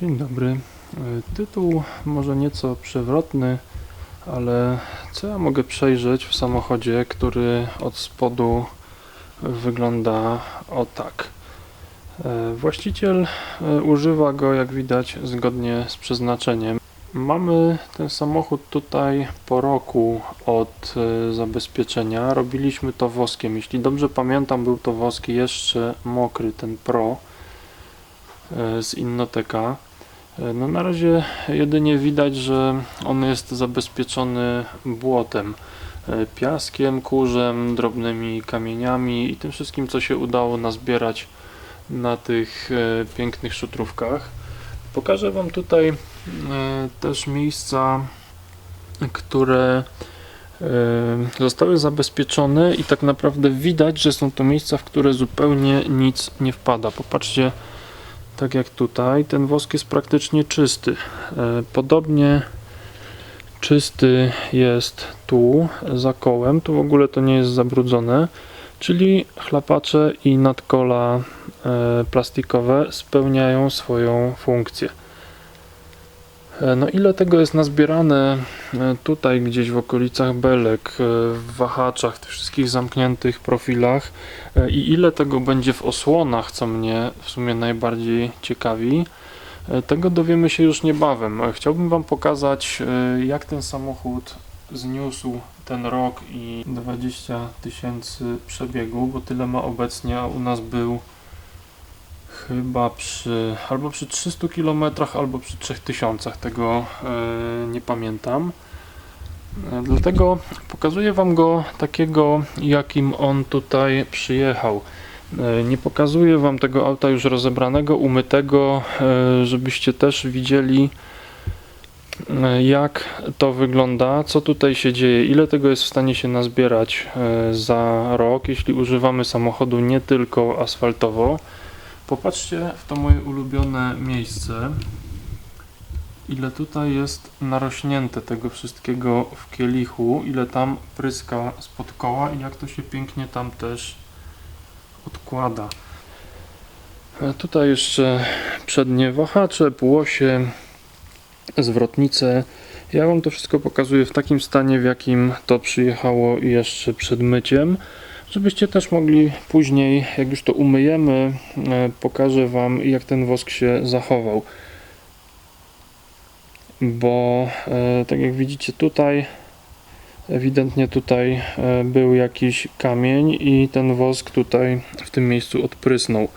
Dzień dobry. E, Tytuł może nieco przewrotny, ale co ja mogę przejrzeć w samochodzie, który od spodu wygląda o tak. E, Właściciel e, używa go, jak widać, zgodnie z przeznaczeniem. Mamy ten samochód tutaj po roku od zabezpieczenia. Robiliśmy to woskiem. Jeśli dobrze pamiętam, był to wosk jeszcze mokry, ten Pro z Innoteka. E, No na razie jedynie widać, że on jest zabezpieczony błotem, e, piaskiem, kurzem, drobnymi kamieniami i tym wszystkim, co się udało nazbierać na tych e, pięknych szutrówkach. Pokażę Wam tutaj e, też miejsca, które e, zostały zabezpieczone i tak naprawdę widać, że są to miejsca, w które zupełnie nic nie wpada. Popatrzcie, tak jak tutaj, ten wosk jest praktycznie czysty. E, Podobnie czysty jest tu, za kołem. Tu w ogóle to nie jest zabrudzone, czyli chlapacze i nadkola e, plastikowe spełniają swoją funkcję. E, No ile tego jest nazbierane e, tutaj gdzieś w okolicach belek, e, w wahaczach, tych wszystkich zamkniętych profilach i ile tego będzie w osłonach, co mnie w sumie najbardziej ciekawi, tego dowiemy się już niebawem. Chciałbym Wam pokazać jak ten samochód zniósł ten rok i 20 tysięcy przebiegu, bo tyle ma obecnie, a u nas był chyba przy albo przy 300 km, albo przy 3000, tego e, nie pamiętam. E, Dlatego pokazuję Wam go takiego, jakim on tutaj przyjechał. E, Nie pokazuję Wam tego auta już rozebranego, umytego, żebyście też widzieli, jak to wygląda, co tutaj się dzieje, ile tego jest w stanie się nazbierać za rok, jeśli używamy samochodu nie tylko asfaltowo. Popatrzcie w to moje ulubione miejsce. Ile tutaj jest narośnięte tego wszystkiego w kielichu, ile tam pryska spod koła i jak to się pięknie tam też odkłada. E, Tutaj jeszcze przednie wahacze, półosie, zwrotnice. Ja Wam to wszystko pokazuję w takim stanie, w jakim to przyjechało jeszcze przed myciem żebyście też mogli później, jak już to umyjemy, e, pokażę Wam, jak ten wosk się zachował. Bo e, tak jak widzicie tutaj, ewidentnie tutaj e, był jakiś kamień i ten wosk tutaj w tym miejscu odprysnął.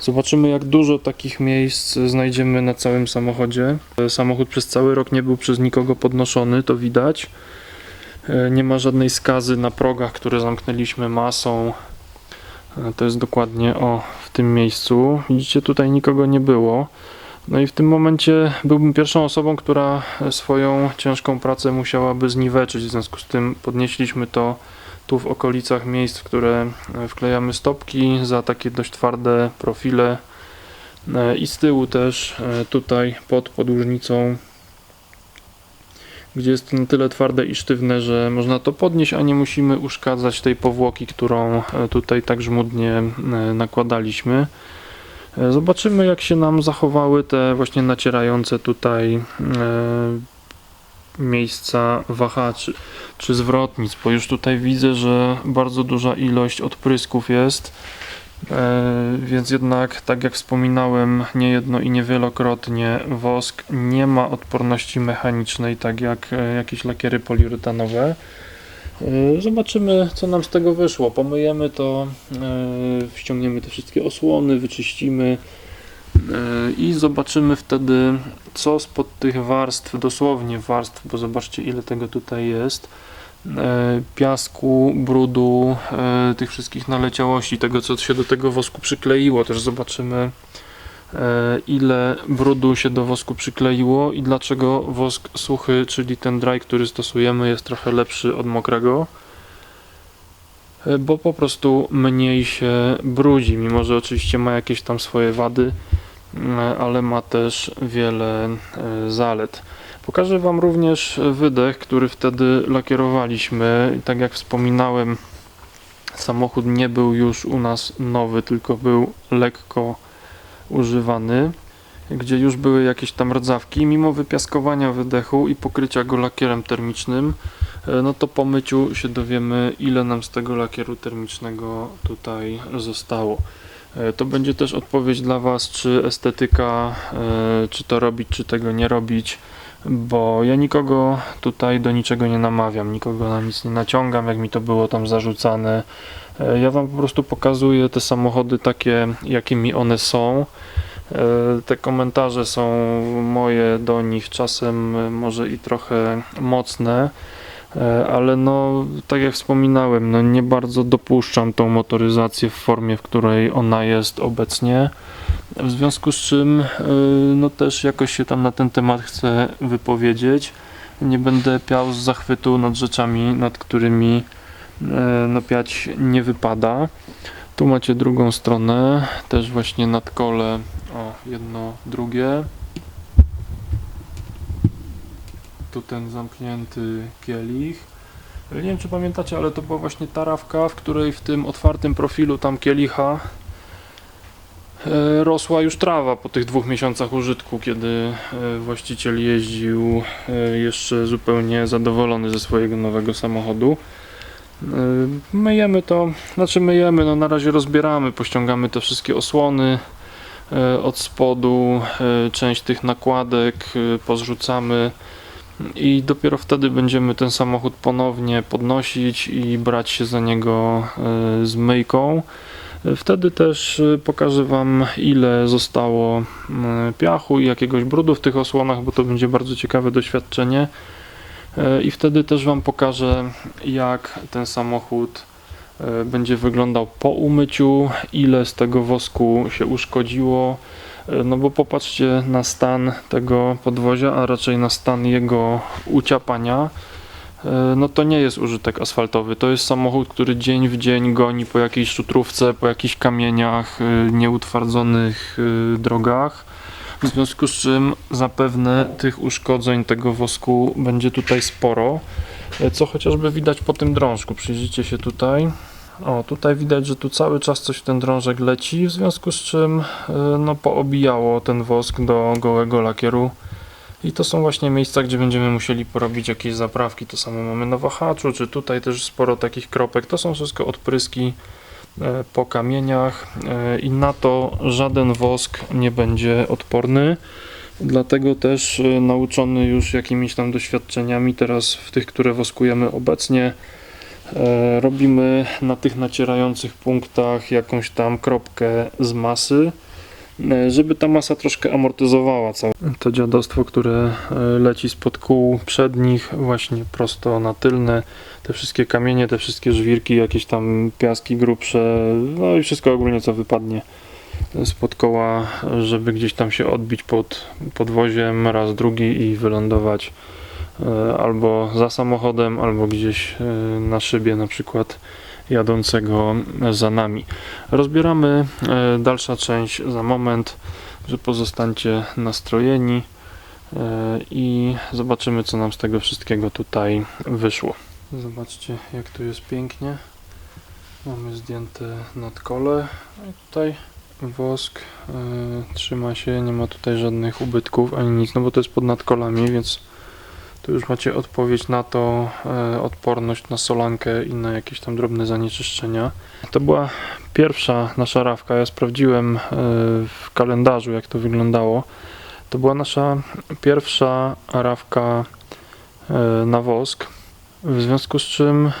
Zobaczymy, jak dużo takich miejsc znajdziemy na całym samochodzie. Samochód przez cały rok nie był przez nikogo podnoszony, to widać. E, Nie ma żadnej skazy na progach, które zamknęliśmy masą. E, To jest dokładnie o w tym miejscu. Widzicie, tutaj nikogo nie było. No i w tym momencie byłbym pierwszą osobą, która swoją ciężką pracę musiałaby zniweczyć. W związku z tym podnieśliśmy to tu w okolicach miejsc, w które e, wklejamy stopki za takie dość twarde profile. E, I z tyłu też e, tutaj pod podłużnicą gdzie jest to na tyle twarde i sztywne, że można to podnieść, a nie musimy uszkadzać tej powłoki, którą e, tutaj tak żmudnie e, nakładaliśmy. E, Zobaczymy, jak się nam zachowały te właśnie nacierające tutaj miejsca wahaczy czy zwrotnic, bo już tutaj widzę, że bardzo duża ilość odprysków jest. E, Więc jednak, tak jak wspominałem niejedno i niewielokrotnie, wosk nie ma odporności mechanicznej, tak jak e, jakieś lakiery poliuretanowe. E, Zobaczymy, co nam z tego wyszło. Pomyjemy to, ściągniemy te wszystkie osłony, wyczyścimy i zobaczymy wtedy, co spod tych warstw, dosłownie warstw, bo zobaczcie, ile tego tutaj jest piasku, brudu, e, tych wszystkich naleciałości, tego co się do tego wosku przykleiło. Też zobaczymy e, ile brudu się do wosku przykleiło i dlaczego wosk suchy, czyli ten dry, który stosujemy jest trochę lepszy od mokrego. E, Bo po prostu mniej się brudzi, mimo że oczywiście ma jakieś tam swoje wady, e, ale ma też wiele e, zalet. Pokażę Wam również wydech, który wtedy lakierowaliśmy. Tak jak wspominałem, samochód nie był już u nas nowy, tylko był lekko używany. gdzie już były jakieś tam rdzawki, mimo wypiaskowania wydechu i pokrycia go lakierem termicznym, e, no to po myciu się dowiemy, ile nam z tego lakieru termicznego tutaj zostało. E, To będzie też odpowiedź dla Was, czy estetyka, e, czy to robić, czy tego nie robić, bo ja nikogo tutaj do niczego nie namawiam, nikogo na nic nie naciągam, jak mi to było tam zarzucane. E, Ja Wam po prostu pokazuję te samochody takie, jakimi one są. E, Te komentarze są moje do nich, czasem e, może i trochę mocne, ale no, tak jak wspominałem, no nie bardzo dopuszczam tą motoryzację w formie, w której ona jest obecnie. W związku z czym, e, no też jakoś się tam na ten temat chcę wypowiedzieć. Nie będę piał z zachwytu nad rzeczami, nad którymi e, no piać nie wypada. Tu macie drugą stronę, też właśnie nad kole, o jedno, drugie. Tu ten zamknięty kielich. Nie wiem czy pamiętacie, ale to była właśnie tarawka, w której w tym otwartym profilu tam kielicha rosła już trawa po tych dwóch miesiącach użytku, kiedy e, właściciel jeździł e, jeszcze zupełnie zadowolony ze swojego nowego samochodu. E, Myjemy to, znaczy myjemy, no na razie rozbieramy, pościągamy te wszystkie osłony e, od spodu, e, część tych nakładek e, pozrzucamy i dopiero wtedy będziemy ten samochód ponownie podnosić i brać się za niego e, z myjką. Wtedy też e, pokażę Wam ile zostało m, piachu i jakiegoś brudu w tych osłonach, bo to będzie bardzo ciekawe doświadczenie. E, I wtedy też Wam pokażę, jak ten samochód będzie wyglądał po umyciu, ile z tego wosku się uszkodziło. No bo popatrzcie na stan tego podwozia, a raczej na stan jego uciapania. E, No to nie jest użytek asfaltowy. To jest samochód, który dzień w dzień goni po jakiejś szutrówce, po jakichś kamieniach, e, nieutwardzonych e, drogach. W związku z czym zapewne tych uszkodzeń tego wosku będzie tutaj sporo, co chociażby widać po tym drążku. Przyjrzyjcie się tutaj. O, tutaj widać, że tu cały czas coś w ten drążek leci, w związku z czym no, poobijało ten wosk do gołego lakieru. I to są właśnie miejsca, gdzie będziemy musieli porobić jakieś zaprawki. To samo mamy na wahaczu, czy tutaj też sporo takich kropek. To są wszystko odpryski e, po kamieniach e, i na to żaden wosk nie będzie odporny. Dlatego też e, nauczony już jakimiś tam doświadczeniami teraz w tych, które woskujemy obecnie, robimy na tych nacierających punktach jakąś tam kropkę z masy, żeby ta masa troszkę amortyzowała całe to dziadostwo, które e, leci spod kół przednich właśnie prosto na tylne. Te wszystkie kamienie, te wszystkie żwirki, jakieś tam piaski grubsze, no i wszystko ogólnie co wypadnie spod koła, żeby gdzieś tam się odbić pod podwoziem raz, drugi i wylądować e, albo za samochodem, albo gdzieś e, na szybie na przykład jadącego za nami. Rozbieramy e, dalsza część za moment, że pozostańcie nastrojeni e, i zobaczymy co nam z tego wszystkiego tutaj wyszło. Zobaczcie jak tu jest pięknie. Mamy zdjęte nadkole. No i tutaj wosk e, trzyma się, nie ma tutaj żadnych ubytków ani nic, no bo to jest pod nadkolami, więc tu już macie odpowiedź na to, e, odporność na solankę i na jakieś tam drobne zanieczyszczenia. To była pierwsza nasza rawka. Ja sprawdziłem e, w kalendarzu, jak to wyglądało. To była nasza pierwsza rawka e, na wosk. W związku z czym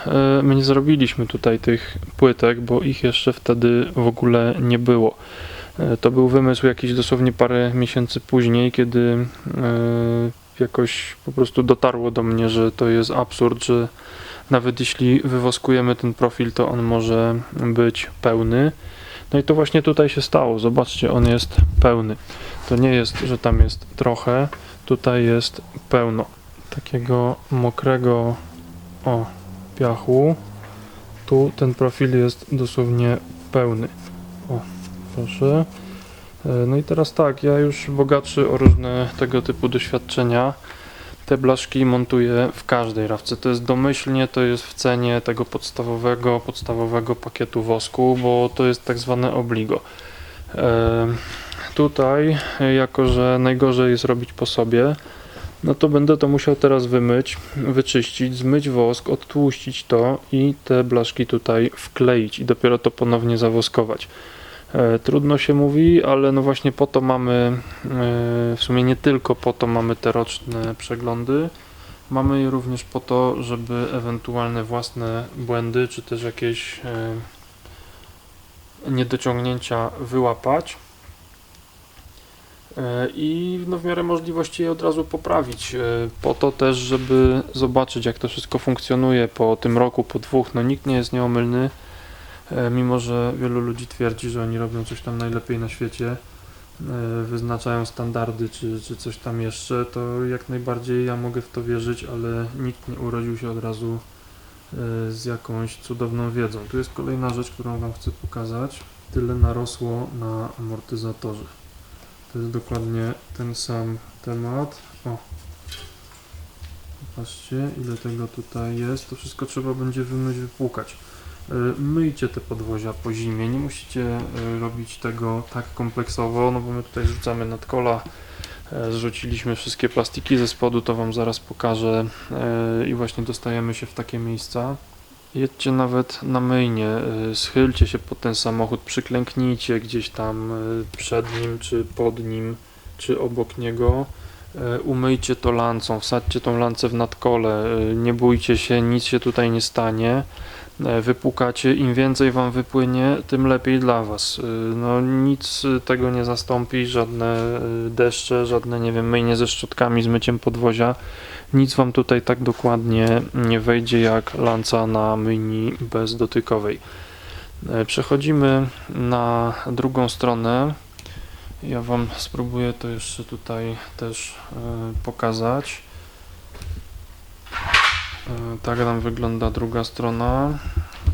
my nie zrobiliśmy tutaj tych płytek, bo ich jeszcze wtedy w ogóle nie było. To był wymysł jakiś dosłownie parę miesięcy później, kiedy jakoś po prostu dotarło do mnie, że to jest absurd, że nawet jeśli wywoskujemy ten profil, to on może być pełny. No i to właśnie tutaj się stało. Zobaczcie, on jest pełny. To nie jest, że tam jest trochę, tutaj jest pełno takiego mokrego o piachu. Tu ten profil jest dosłownie pełny. O, proszę. E, No i teraz tak, ja już bogatszy o różne tego typu doświadczenia. Te blaszki montuję w każdej rawce. To jest domyślnie, to jest w cenie tego podstawowego, podstawowego pakietu wosku, bo to jest tak zwane obligo. E, tutaj, jako że najgorzej jest robić po sobie, no to będę to musiał teraz wymyć, wyczyścić, zmyć wosk, odtłuścić to i te blaszki tutaj wkleić i dopiero to ponownie zawoskować. E, Trudno się mówi, ale no właśnie po to mamy, e, w sumie nie tylko po to mamy te roczne przeglądy, mamy je również po to, żeby ewentualne własne błędy, czy też jakieś e, niedociągnięcia wyłapać i no w miarę możliwości je od razu poprawić. Po to też, żeby zobaczyć jak to wszystko funkcjonuje po tym roku, po dwóch. No nikt nie jest nieomylny, mimo że wielu ludzi twierdzi, że oni robią coś tam najlepiej na świecie, e, wyznaczają standardy czy, czy coś tam jeszcze, to jak najbardziej ja mogę w to wierzyć, ale nikt nie urodził się od razu e, z jakąś cudowną wiedzą. Tu jest kolejna rzecz, którą Wam chcę pokazać. Tyle narosło na amortyzatorze. To jest dokładnie ten sam temat. O. Patrzcie, ile tego tutaj jest. To wszystko trzeba będzie wymyć, wypłukać. Y, Myjcie te podwozia po zimie. Nie musicie y, robić tego tak kompleksowo, no bo my tutaj rzucamy nad kola. E, Zrzuciliśmy wszystkie plastiki ze spodu, to Wam zaraz pokażę. E, I właśnie dostajemy się w takie miejsca. Jedźcie nawet na myjnie, schylcie się pod ten samochód, przyklęknijcie gdzieś tam przed nim, czy pod nim, czy obok niego. E, Umyjcie to lancą, wsadźcie tą lancę w nadkole, nie bójcie się, nic się tutaj nie stanie. E, Wypukacie, im więcej Wam wypłynie, tym lepiej dla Was. Y, No nic tego nie zastąpi, żadne y, deszcze, żadne, nie wiem, myjnie ze szczotkami, z myciem podwozia. Nic Wam tutaj tak dokładnie nie wejdzie jak lanca na myjni bezdotykowej. E, Przechodzimy na drugą stronę. Ja Wam spróbuję to jeszcze tutaj też e, pokazać. E, Tak nam wygląda druga strona.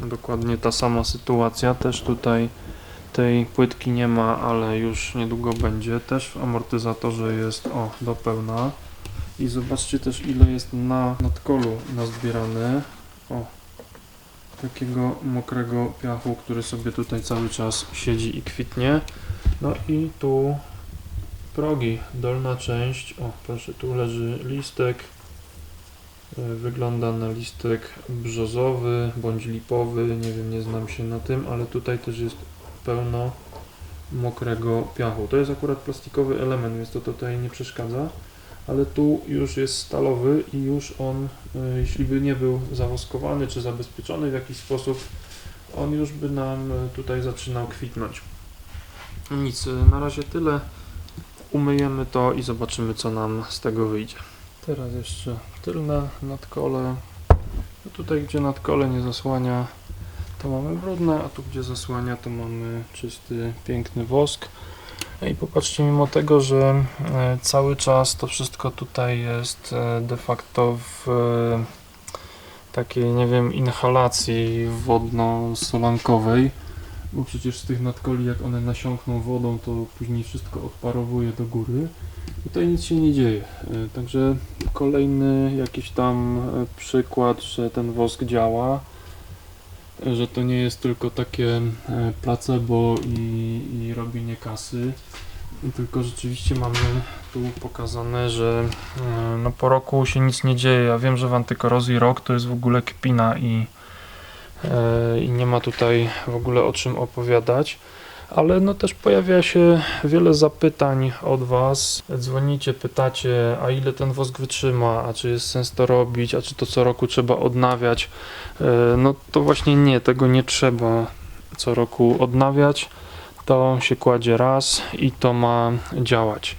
Dokładnie ta sama sytuacja. Też tutaj tej płytki nie ma, ale już niedługo będzie. Też w amortyzatorze jest o do pełna. I zobaczcie też ile jest na nadkolu nazbierane. O, takiego mokrego piachu, który sobie tutaj cały czas siedzi i kwitnie. No i tu progi, dolna część. O, proszę, tu leży listek. E, Wygląda na listek brzozowy bądź lipowy. Nie wiem, nie znam się na tym, ale tutaj też jest pełno mokrego piachu. To jest akurat plastikowy element, więc to tutaj nie przeszkadza ale tu już jest stalowy i już on, e, jeśli by nie był zawoskowany czy zabezpieczony w jakiś sposób, on już by nam e, tutaj zaczynał kwitnąć. Nic, na razie tyle. Umyjemy to i zobaczymy, co nam z tego wyjdzie. Teraz jeszcze tylne nadkole. No tutaj, gdzie nadkole nie zasłania, to mamy brudne, a tu, gdzie zasłania, to mamy czysty, piękny wosk. No I popatrzcie, mimo tego, że e, cały czas to wszystko tutaj jest e, de facto w e, takiej, nie wiem, inhalacji wodno-solankowej, bo przecież z tych nadkoli, jak one nasiąkną wodą, to później wszystko odparowuje do góry. Tutaj nic się nie dzieje. E, Także kolejny jakiś tam e, przykład, że ten wosk działa że to nie jest tylko takie e, placebo i, i robienie kasy, tylko rzeczywiście mamy tu pokazane, że e, no po roku się nic nie dzieje. Ja wiem, że w antykorozji rok to jest w ogóle kpina i, e, i nie ma tutaj w ogóle o czym opowiadać. Ale no też pojawia się wiele zapytań od Was. Dzwonicie, pytacie, a ile ten wosk wytrzyma, a czy jest sens to robić, a czy to co roku trzeba odnawiać. E, No to właśnie nie, tego nie trzeba co roku odnawiać. To się kładzie raz i to ma działać.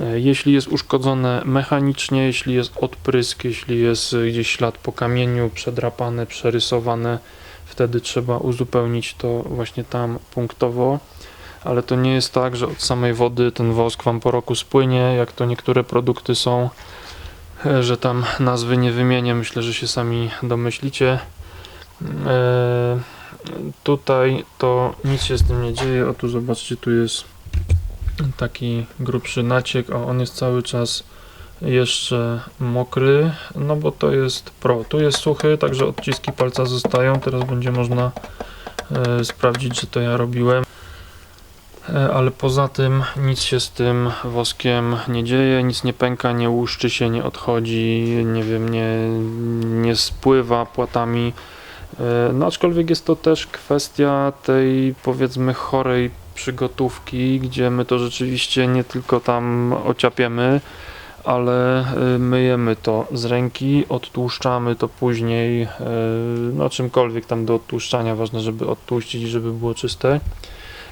E, Jeśli jest uszkodzone mechanicznie, jeśli jest odprysk, jeśli jest gdzieś ślad po kamieniu, przedrapane, przerysowane, wtedy trzeba uzupełnić to właśnie tam punktowo. Ale to nie jest tak, że od samej wody ten wosk Wam po roku spłynie, jak to niektóre produkty są, e, że tam nazwy nie wymienię, myślę, że się sami domyślicie. E, tutaj to nic się z tym nie dzieje. O tu zobaczcie, tu jest taki grubszy naciek, a on jest cały czas jeszcze mokry, no bo to jest pro. Tu jest suchy, także odciski palca zostają. Teraz będzie można e, sprawdzić, że to ja robiłem. E, Ale poza tym nic się z tym woskiem nie dzieje, nic nie pęka, nie łuszczy się, nie odchodzi, nie wiem, nie, nie spływa płatami. E, No aczkolwiek jest to też kwestia tej powiedzmy chorej przygotówki, gdzie my to rzeczywiście nie tylko tam ociapiemy, ale y, myjemy to z ręki, odtłuszczamy to później, y, no czymkolwiek tam do odtłuszczania, ważne żeby odtłuścić, żeby było czyste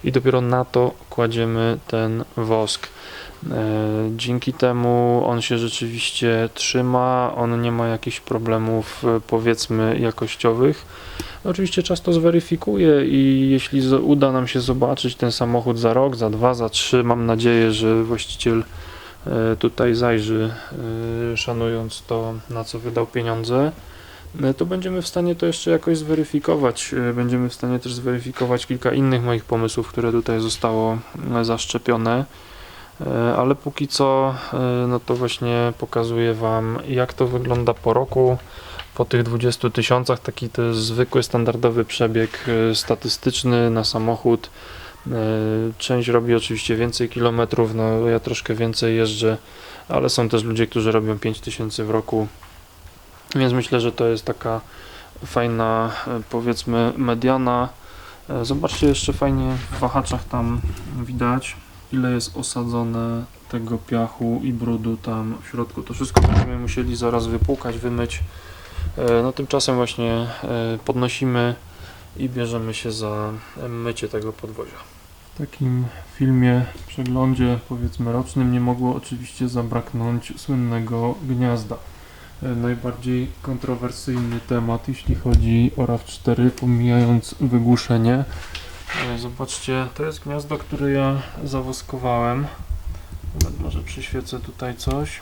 i dopiero na to kładziemy ten wosk. E, Dzięki temu on się rzeczywiście trzyma, on nie ma jakichś problemów powiedzmy jakościowych. Oczywiście czas to zweryfikuje i jeśli uda nam się zobaczyć ten samochód za rok, za dwa, za trzy, mam nadzieję, że właściciel tutaj zajrzy, e, szanując to, na co wydał pieniądze, e, to będziemy w stanie to jeszcze jakoś zweryfikować. E, Będziemy w stanie też zweryfikować kilka innych moich pomysłów, które tutaj zostało e, zaszczepione. E, Ale póki co, e, no to właśnie pokazuję Wam, jak to wygląda po roku, po tych 20 tysiącach. Taki to jest zwykły, standardowy przebieg e, statystyczny na samochód. E, Część robi oczywiście więcej kilometrów, no ja troszkę więcej jeżdżę, ale są też ludzie, którzy robią 5000 w roku. Więc myślę, że to jest taka fajna, e, powiedzmy, mediana. E, Zobaczcie jeszcze fajnie w wahaczach tam widać, ile jest osadzone tego piachu i brudu tam w środku. To wszystko będziemy musieli zaraz wypłukać, wymyć. No tymczasem właśnie podnosimy i bierzemy się za mycie tego podwozia. Takim filmie, przeglądzie powiedzmy rocznym nie mogło oczywiście zabraknąć słynnego gniazda. E, Najbardziej kontrowersyjny temat, jeśli chodzi o RAV4, pomijając wygłuszenie. E, Zobaczcie, to jest gniazdo, które ja zawoskowałem. Nawet może przyświecę tutaj coś.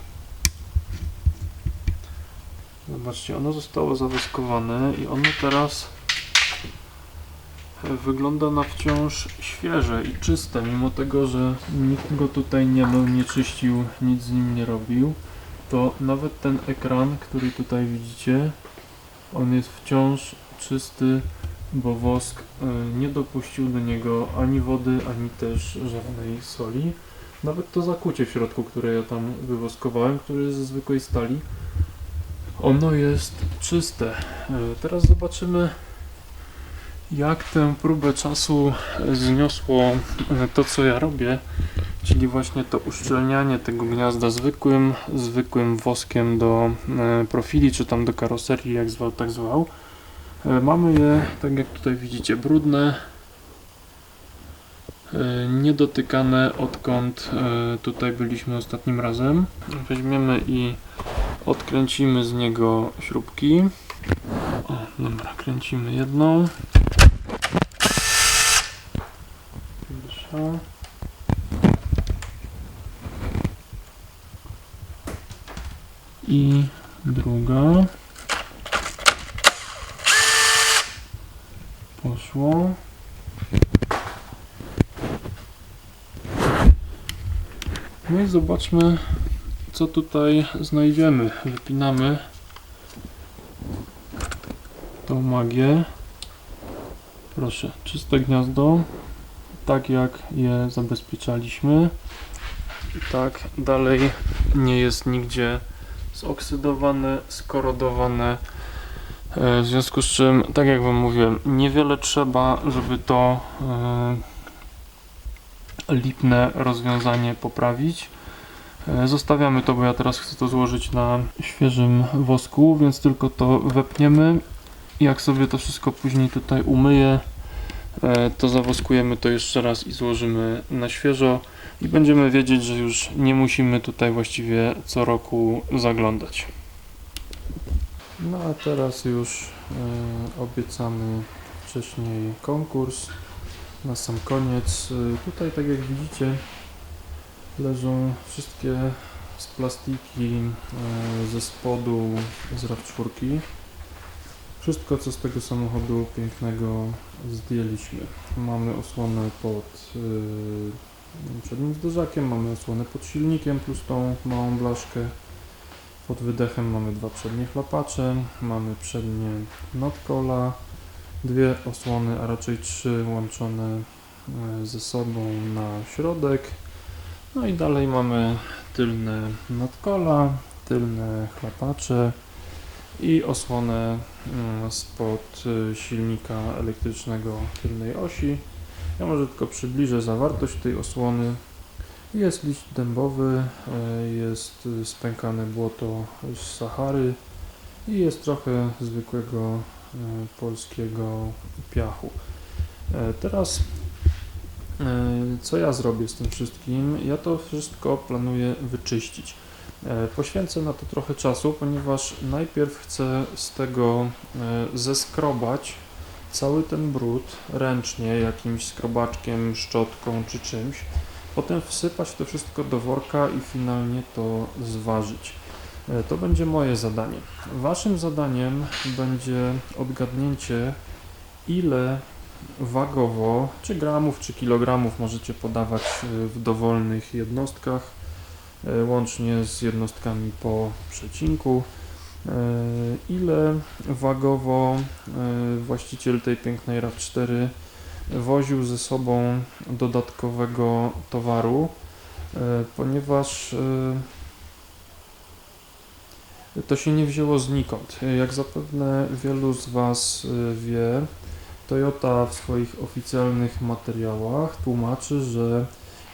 Zobaczcie, ono zostało zawoskowane i ono teraz wygląda na wciąż świeże i czyste, mimo tego, że nikt go tutaj nie mył, nie czyścił, nic z nim nie robił. To nawet ten ekran, który tutaj widzicie, on jest wciąż czysty, bo wosk e, nie dopuścił do niego ani wody, ani też żadnej soli. Nawet to zakucie w środku, które ja tam wywoskowałem, które jest ze zwykłej stali, ono jest czyste. E, Teraz zobaczymy, jak tę próbę czasu zniosło e, to, co ja robię, czyli właśnie to uszczelnianie tego gniazda zwykłym, zwykłym woskiem do e, profili, czy tam do karoserii, jak zwał, tak zwał. E, Mamy je, tak jak tutaj widzicie, brudne, niedotykane odkąd tutaj byliśmy ostatnim razem. Weźmiemy i odkręcimy z niego śrubki. O, dobra, kręcimy jedną. Pierwsza. I druga. Poszło. No i zobaczmy, co tutaj znajdziemy. Wypinamy tą magię. Proszę, czyste gniazdo, tak jak je zabezpieczaliśmy. I tak dalej nie jest nigdzie zoksydowane, skorodowane. E, W związku z czym, tak jak Wam mówiłem, niewiele trzeba, żeby to e, lipne rozwiązanie poprawić. E, Zostawiamy to, bo ja teraz chcę to złożyć na świeżym wosku, więc tylko to wepniemy. Jak sobie to wszystko później tutaj umyję, to zawoskujemy to jeszcze raz i złożymy na świeżo i będziemy wiedzieć, że już nie musimy tutaj właściwie co roku zaglądać. No a teraz już e, obiecany wcześniej konkurs. Na sam koniec. E, tutaj tak jak widzicie leżą wszystkie z plastiki e, ze spodu z RAV4. Wszystko co z tego samochodu pięknego zdjęliśmy. Mamy osłonę pod e, przednim zderzakiem, mamy osłonę pod silnikiem plus tą małą blaszkę. Pod wydechem mamy dwa przednie chlapacze, mamy przednie nadkola, dwie osłony, a raczej trzy łączone e, ze sobą na środek. No i dalej mamy tylne nadkola, tylne chlapacze i osłonę mm, spod y, silnika elektrycznego tylnej osi. Ja może tylko przybliżę zawartość tej osłony. Jest liść dębowy, e, jest y, spękane błoto z Sahary i jest trochę zwykłego polskiego piachu. E, Teraz co ja zrobię z tym wszystkim? Ja to wszystko planuję wyczyścić. E, Poświęcę na to trochę czasu, ponieważ najpierw chcę z tego e, zeskrobać cały ten brud ręcznie, jakimś skrobaczkiem, szczotką czy czymś. Potem wsypać to wszystko do worka i finalnie to zważyć. E, To będzie moje zadanie. Waszym zadaniem będzie odgadnięcie, ile wagowo, czy gramów, czy kilogramów możecie podawać w dowolnych jednostkach, łącznie z jednostkami po przecinku. E, Ile wagowo e, właściciel tej pięknej RAV4 woził ze sobą dodatkowego towaru, e, ponieważ e, to się nie wzięło znikąd. Jak zapewne wielu z Was e, wie, Toyota w swoich oficjalnych materiałach tłumaczy, że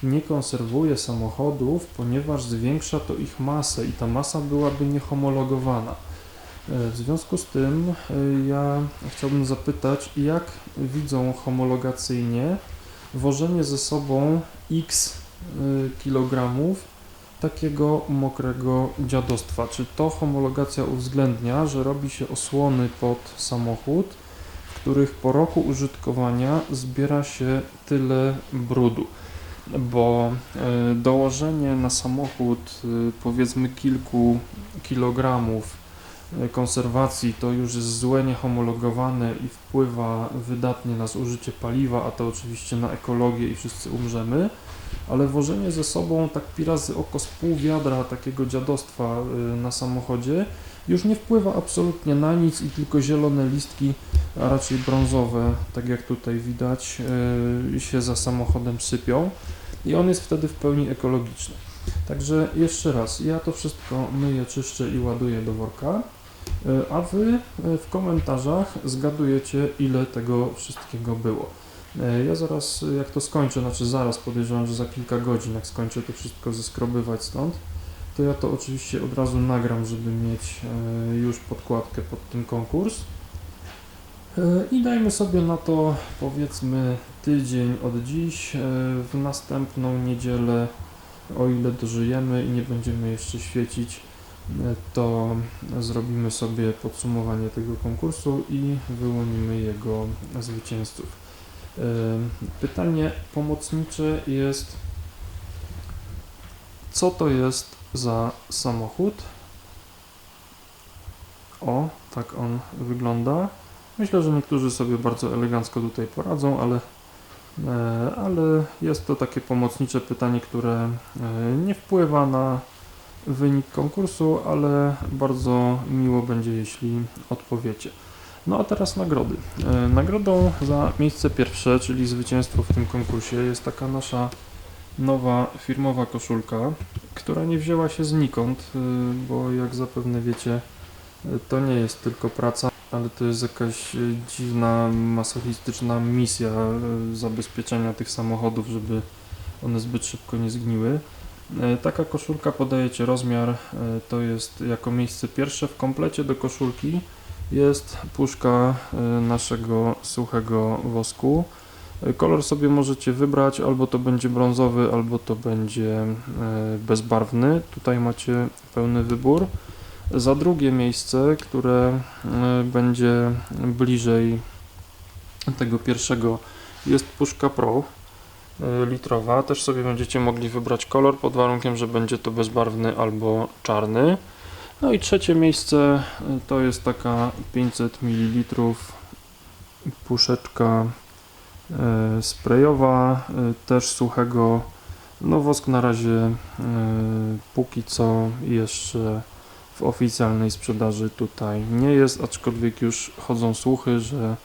nie konserwuje samochodów, ponieważ zwiększa to ich masę i ta masa byłaby niehomologowana. E, W związku z tym e, ja chciałbym zapytać, jak widzą homologacyjnie wożenie ze sobą x e, kilogramów takiego mokrego dziadostwa? Czy to homologacja uwzględnia, że robi się osłony pod samochód, w których po roku użytkowania zbiera się tyle brudu? Bo e, dołożenie na samochód e, powiedzmy kilku kilogramów e, konserwacji to już jest złe, niehomologowane i wpływa wydatnie na zużycie paliwa, a to oczywiście na ekologię i wszyscy umrzemy, ale wożenie ze sobą tak pi razy oko z pół wiadra takiego dziadostwa na samochodzie już nie wpływa absolutnie na nic i tylko zielone listki, a raczej brązowe, tak jak tutaj widać, y, się za samochodem sypią i on jest wtedy w pełni ekologiczny. Także jeszcze raz, ja to wszystko myję, czyszczę i ładuję do worka, y, a Wy y, w komentarzach zgadujecie, ile tego wszystkiego było. E, Ja zaraz, jak to skończę, znaczy zaraz podejrzewam, że za kilka godzin, jak skończę to wszystko zeskrobywać stąd, to ja to oczywiście od razu nagram, żeby mieć e, już podkładkę pod ten konkurs. E, I dajmy sobie na to powiedzmy tydzień od dziś, e, w następną niedzielę, o ile dożyjemy i nie będziemy jeszcze świecić, to zrobimy sobie podsumowanie tego konkursu i wyłonimy jego zwycięzców. Pytanie pomocnicze jest, co to jest za samochód? O, tak on wygląda. Myślę, że niektórzy sobie bardzo elegancko tutaj poradzą, ale, e, ale jest to takie pomocnicze pytanie, które e, nie wpływa na wynik konkursu, ale bardzo miło będzie, jeśli odpowiecie. No a teraz nagrody. E, Nagrodą za miejsce pierwsze, czyli zwycięstwo w tym konkursie, jest taka nasza nowa firmowa koszulka, która nie wzięła się znikąd, e, bo jak zapewne wiecie, e, to nie jest tylko praca, ale to jest jakaś e, dziwna, masochistyczna misja zabezpieczenia tych samochodów, żeby one zbyt szybko nie zgniły. Taka koszulka podaje Ci rozmiar, to jest jako miejsce pierwsze w komplecie do koszulki jest puszka naszego suchego wosku. Kolor sobie możecie wybrać, albo to będzie brązowy, albo to będzie e, bezbarwny. Tutaj macie pełny wybór. Za drugie miejsce, które e, będzie bliżej tego pierwszego, jest puszka Pro e, litrowa. Też sobie będziecie mogli wybrać kolor pod warunkiem, że będzie to bezbarwny albo czarny. No i trzecie miejsce to jest taka 500 ml puszeczka sprayowa, y, też suchego. No wosk na razie y, póki co jeszcze w oficjalnej sprzedaży tutaj nie jest, aczkolwiek już chodzą słuchy, że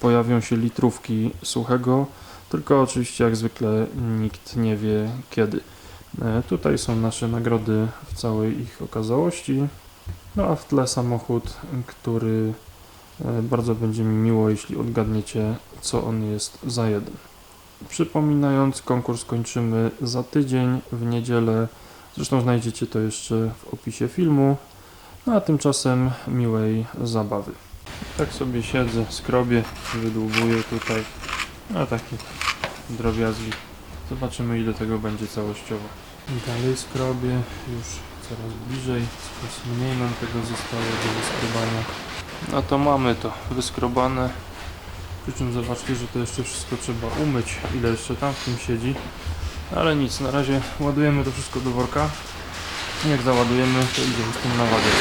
pojawią się litrówki suchego. Tylko oczywiście jak zwykle nikt nie wie kiedy. E, Tutaj są nasze nagrody w całej ich okazałości. No a w tle samochód, który e, bardzo będzie mi miło, jeśli odgadniecie, co on jest za jeden. Przypominając, konkurs kończymy za tydzień w niedzielę. Zresztą znajdziecie to jeszcze w opisie filmu. No a tymczasem miłej zabawy. Tak sobie siedzę, skrobię, wydłubuję tutaj. No takie drobiazgi. Zobaczymy ile tego będzie całościowo. Dalej skrobię, już coraz bliżej, coraz mniej nam tego zostało do wyskrobania. No to mamy to wyskrobane. Przy czym zobaczcie, że to jeszcze wszystko trzeba umyć, ile jeszcze tam w tym siedzi. Ale nic, na razie ładujemy to wszystko do worka. Jak załadujemy, to idziemy z tym na wagę.